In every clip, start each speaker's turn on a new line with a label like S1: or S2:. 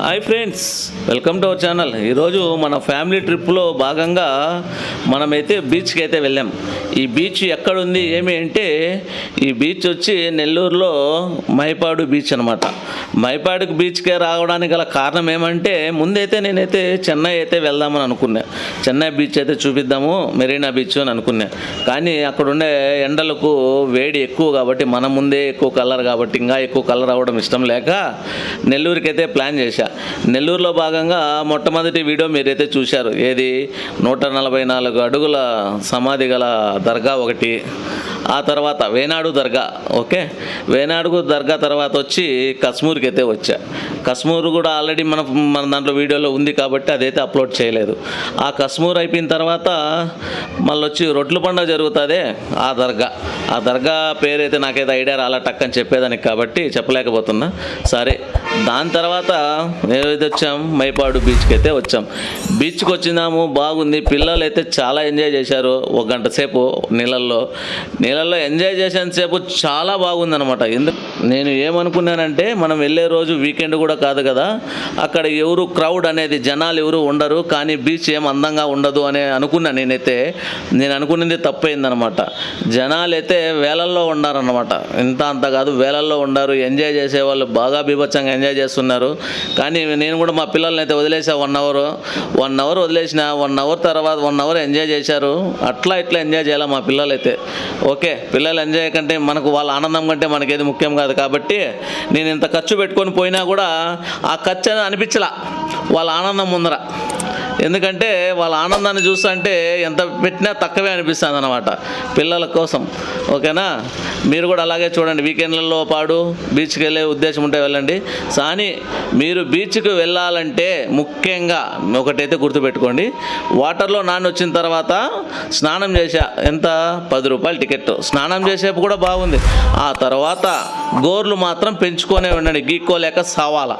S1: Hi friends welcome to our channel ఈరోజు మన family ట్రిప్లో భాగంగా మనమైతే బీచ్కి అయితే వెళ్ళాం. ఈ బీచ్ ఎక్కడుంది ఏమి అంటే ఈ బీచ్ వచ్చి నెల్లూరులో మైపాడు బీచ్ అనమాట మైపాడుకు బీచ్కే రావడానికి గల కారణం ఏమంటే ముందైతే నేనైతే చెన్నై అయితే వెళ్దామని అనుకున్నా. చెన్నై బీచ్ అయితే చూపిద్దాము మెరీనా బీచ్ అని అనుకున్నా. కానీ అక్కడ ఉండే ఎండలకు వేడి ఎక్కువ కాబట్టి మన ముందే ఎక్కువ కలర్ కాబట్టి ఇంకా ఎక్కువ కలర్ అవ్వడం ఇష్టం లేక నెల్లూరుకి అయితే ప్లాన్ చేశా. నెల్లూరులో భాగంగా మొట్టమొదటి వీడియో మీరైతే చూశారు. ఏది? నూట నలభై నాలుగు అడుగుల సమాధి గల దర్గా ఒకటి. ఆ తర్వాత వేనాడు దర్గా ఓకే? వేనాడు దర్గా తర్వాత వచ్చి కశ్మూర్కి అయితే వచ్చా. కశ్మూర్ కూడా ఆల్రెడీ మన మన దాంట్లో వీడియోలో ఉంది కాబట్టి అదైతే అప్లోడ్ చేయలేదు. ఆ కశ్మూర్ అయిపోయిన తర్వాత మళ్ళీ వచ్చి రొట్లు పండుగ జరుగుతుంది ఆ దర్గా. ఆ దర్గా పేరైతే నాకైతే ఐడియా రాలా టక్ అని చెప్పేదానికి కాబట్టి చెప్పలేకపోతున్నా. సరే దాని తర్వాత ఏదైతే వచ్చాం? మైపాడు బీచ్కి అయితే వచ్చాం. బీచ్కి వచ్చినాము బాగుంది. పిల్లలు అయితే చాలా ఎంజాయ్ చేశారు. ఒక గంట సేపు నీళ్ళల్లో. నీళ్ళల్లో ఎంజాయ్ చేసేంతసేపు చాలా బాగుందనమాట ఎందుకు నేను ఏమనుకున్నానంటే మనం వెళ్ళే రోజు వీకెండ్ కూడా కాదు కదా అక్కడ ఎవరు క్రౌడ్ అనేది జనాలు ఎవరు ఉండరు కానీ బీచ్ ఏం అందంగా ఉండదు అని అనుకున్నా నేనైతే. నేను అనుకున్నది తప్పైందనమాట జనాలు అయితే వేలల్లో ఉన్నారనమాట ఇంత అంత కాదు వేలల్లో ఉన్నారు ఎంజాయ్ చేసే వాళ్ళు బాగా బీభత్సంగా ఎంజాయ్ చేస్తున్నారు. కానీ నేను కూడా మా పిల్లల్ని అయితే వదిలేసా వన్ అవర్. వన్ అవర్ వదిలేసిన వన్ అవర్ తర్వాత వన్ అవర్ ఎంజాయ్ చేశారు. అట్లా ఇట్లా ఎంజాయ్ చేయాలి మా పిల్లలు అయితే ఓకే పిల్లలు ఎంజాయ్ కంటే మనకు వాళ్ళ ఆనందం కంటే మనకేది ముఖ్యం కాదు. కాబట్టి నేను ఇంత ఖర్చు పెట్టుకొని పోయినా కూడా ఆ ఖర్చు అనిపించలా. వాళ్ళ ఆనందం ముందర. ఎందుకంటే వాళ్ళ ఆనందాన్ని చూస్తుంటే ఎంత పెట్టినా తక్కువే అనిపిస్తుంది అనమాట పిల్లల కోసం. ఓకేనా? మీరు కూడా అలాగే చూడండి. వీకెండ్లలో పాడు బీచ్కి వెళ్ళే ఉద్దేశం ఉంటే వెళ్ళండి. కానీ మీరు బీచ్కి వెళ్ళాలంటే ముఖ్యంగా ఒకటైతే గుర్తుపెట్టుకోండి. వాటర్లో నాన్న వచ్చిన తర్వాత స్నానం చేసా ఎంత? పది రూపాయలు టికెట్. స్నానం చేసేపు కూడా బాగుంది. ఆ తర్వాత గోర్లు మాత్రం పెంచుకొనే ఉండండి. గీక్కోలేక సవాలా.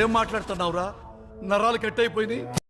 S2: ఏం మాట్లాడుతున్నావురా? నరాలు కట్ అయిపోయింది